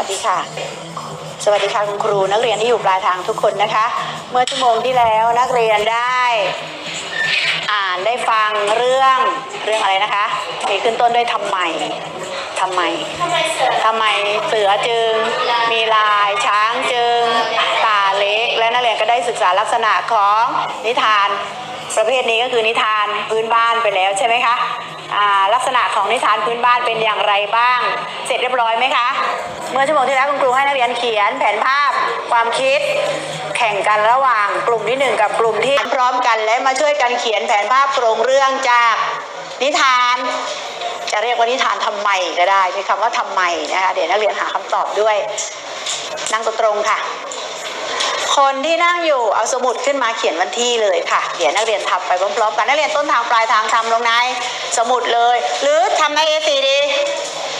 วัสดีค่ะ สวัสดีค่ะคุณครูนักเรียนที่อยู่ปลายทางทุกคนนะคะ เมื่อชั่วโมงที่แล้วนักเรียนได้ อ่านได้ฟังเรื่องเรื่องอะไรนะคะมีขึ้นต้นด้วยทำไมทำไมทำไมเสือจึง มีลายช้างจึง ตาเล็ก และนักเรียนก็ได้ศึกษาลักษณะของนิทานประเภทนี้ก็คือนิทานพื้นบ้านไปแล้วใช่ไหมคะ ลักษณะของนิทานพื้นบ้านเป็นอย่างไรบ้าง เสร็จเรียบร้อยไหมคะ เมื่อชั่วโมงที่แล้วคุณครูให้นักเรียนเขียนแผนภาพความคิด แข่งกันระหว่างกลุ่มที่หนึ่งกับกลุ่มที่พร้อมกัน และมาช่วยกันเขียนแผนภาพโครงเรื่องจากนิทาน จะเรียกว่านิทานทำไมก็ได้มีคำว่าทำไมนะคะเดี๋ยวนักเรียนหาคำตอบด้วยนั่งตรงๆค่ะ คนที่นั่งอยู่เอาสมุดขึ้นมาเขียนวันที่เลยค่ะ เดี๋ยวนักเรียนทำไปพร้อมๆกันนักเรียนต้นทางปลายทางทำลงในสมุดเลย หรือทำใน A4 ดี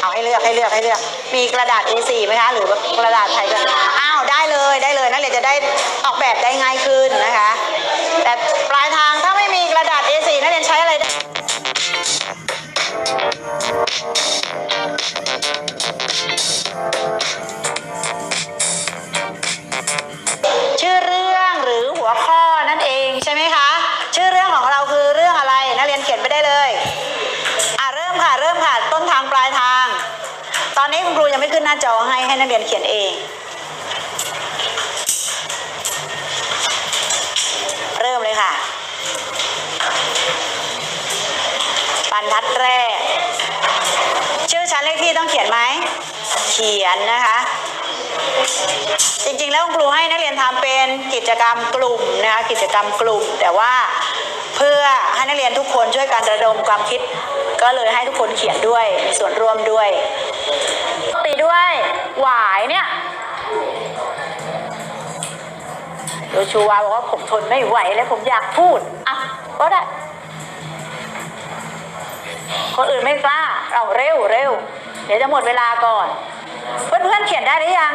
เอาให้เลือกให้เลือกให้เลือก มีกระดาษ A4 ไหมคะ หรือว่ากระดาษไทยกันอ้าวได้เลยได้เลยนักเรียนจะได้ออกแบบได้ง่ายขึ้นนะคะ ตอนนี้คุณครูยังไม่ขึ้นหน้าจอให้ให้นักเรียนเขียนเอง เริ่มเลยค่ะ บรรทัดแรก ชื่อชั้นเลขที่ต้องเขียนไหม เขียนนะคะ จริงๆแล้วคุณครูให้นักเรียนทำเป็นกิจกรรมกลุ่มนะคะกิจกรรมกลุ่มแต่ว่า ให้นักเรียนทุกคนช่วยกันระดมความคิด ก็เลยให้ทุกคนเขียนด้วยมีส่วนร่วมด้วยตีด้วยหวายเนี่ยโยชูวาบอกว่าผมทนไม่ไหวแล้วผมอยากพูดอะก็ได้คนอื่นไม่กล้า เราเร็วเร็วเดี๋ยวจะหมดเวลาก่อน เพื่อนๆเขียนได้หรือยัง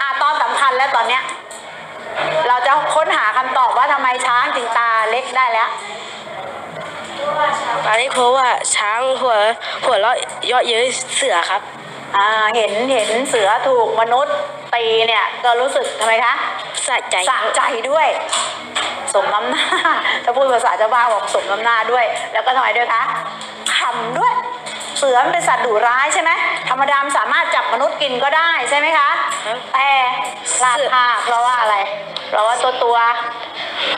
อะตอนสำคัญแล้วตอนเนี้ย อบว่าทำไมช้างถึงตาเล็กได้แล้วอันนี้เพราะว่าช้างหัวหัวเราะเยาะเย้ยเสือครับอ่าเห็นเห็นเสือถูกมนุษย์ตีเนี่ยก็รู้สึกทำไมคะสะใจสะใจด้วย สมน้ำหน้าถ้าพูดภาษาชาวบ้านบอกสมน้ำหน้าด้วย แล้วก็ทำไมด้วยคะขำด้วย เสือมันเป็นสัตว์ดุร้ายใช่ไหมธรรมดามนสามารถจับมนุษย์กินก็ได้ใช่ไหมคะครับแต่พลาดท่าเพราะว่าอะไร เพราะว่าตัวตัว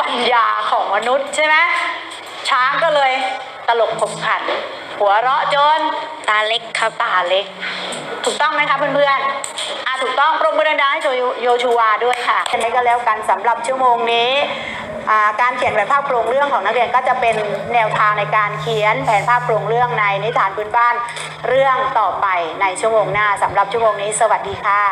ปัญญาของมนุษย์ใช่ไหมช้างก็เลยตลกขบขัน หัวเราะจนตาเล็กครับตาเล็ก ถูกต้องไหมคะเพื่อนๆอะถูกต้องปรบมือดังๆให้โยชูวาด้วยค่ะเช่นนี้ก็แล้วกันสำหรับชั่วโมงนี้การเขียนแผนภาพโครงเรื่องของนักเรียนก็จะเป็นแนวทางในการเขียนแผนภาพโครงเรื่องในนิทานพื้นบ้านเรื่องต่อไปในชั่วโมงหน้าสำหรับชั่วโมงนี้ สวัสดีค่ะ